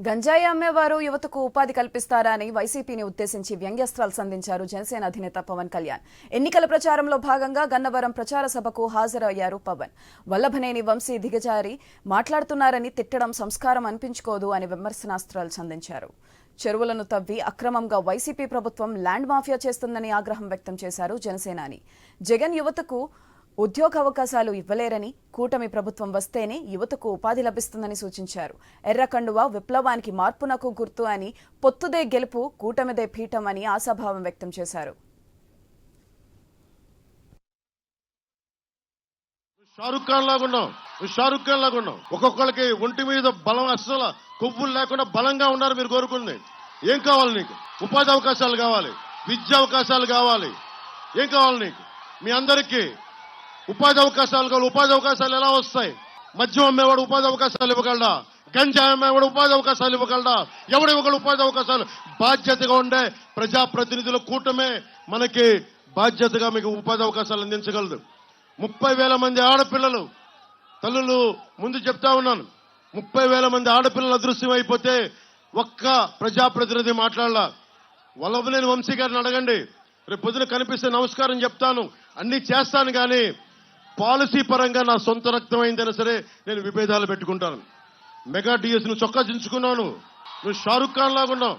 గంజాయి అమ్మేవారు యువతకు ఉపాధి కల్పిస్తారని వైసీపీని ఉద్దేశించి వ్యంగ్యాస్త్రాలు సంధించారు జనసేన అధినేత పవన్ కళ్యాణ్. ఎన్నికల ప్రచారంలో భాగంగా గన్నవరం ప్రచార సభకు హాజరయ్యారు పవన్. వల్లభనేని వంశీ దిగజారి మాట్లాడుతున్నారని తిట్టడం సంస్కారం అనిపించుకోదు అని విమర్శనాస్త్రాలు సంధించారు. చెరువులను తవ్వి అక్రమంగా వైసీపీ ప్రభుత్వం ల్యాండ్ మాఫియా చేస్తుందని ఆగ్రహం వ్యక్తం చేశారు జనసేనాని. జగన్ యువతకు ఉద్యోగ అవకాశాలు ఇవ్వలేరని కూటమి ప్రభుత్వం వస్తేనే యువతకు ఉపాధి లభిస్తుందని సూచించారు. ఎర్రకండువ విప్లవానికి మార్పునకు గుర్తు అని పొత్తుదే గెలుపు కూటమిదే పీఠం అని ఆశాభావం వ్యక్తం చేశారు. షారుఖ్ ఖాన్ లాగా ఉన్నాం షారుఖ్ ఖాన్ లాగా ఉన్నాం ఒక్కొక్కరికి ఒంటి మీద బలం అస్సలు కొవ్వులు లేకుండా బలంగా ఉన్నారు మీరు కోరుకుంది. ఏం కావాలి నీకు? ఉపాధి అవకాశాలు కావాలి. విద్యా అవకాశాలు కావాలి. ఏం కావాలి నీకు? మీ అందరికీ ఉపాధి అవకాశాలు కావాలి ఉపాధి అవకాశాలు ఎలా వస్తాయి? మద్యం అమ్మేవాడు ఉపాధి అవకాశాలు ఇవ్వగలడా? గంజా అమ్మేవాడు ఉపాధి అవకాశాలు ఇవ్వగలడా? ఎవడు ఇవ్వగలడు ఉపాధి అవకాశాలు? బాధ్యతగా ఉండే ప్రజాప్రతినిధుల కూటమే మనకి బాధ్యతగా మీకు ఉపాధి అవకాశాలు అందించగలదు. ముప్పై వేల మంది ఆడపిల్లలు తల్లులు ముందు చెప్తా ఉన్నాను. ముప్పై వేల మంది ఆడపిల్లలు అదృశ్యం అయిపోతే ఒక్క ప్రజాప్రతినిధి మాట్లాడాల. వల్లభనేని వంశీ గారిని అడగండి. రేపు పొద్దున కనిపిస్తే నమస్కారం చెప్తాను. అన్ని చేస్తాను కానీ పాలసీ పరంగా నా సొంత రక్తం అయిందైనా సరే నేను విభేదాలు పెట్టుకుంటాను. మెగా డిఎస్ నువ్వు చొక్కా దించుకున్నాను నువ్వు షారుఖ్ ఖాన్ లాగున్నావు.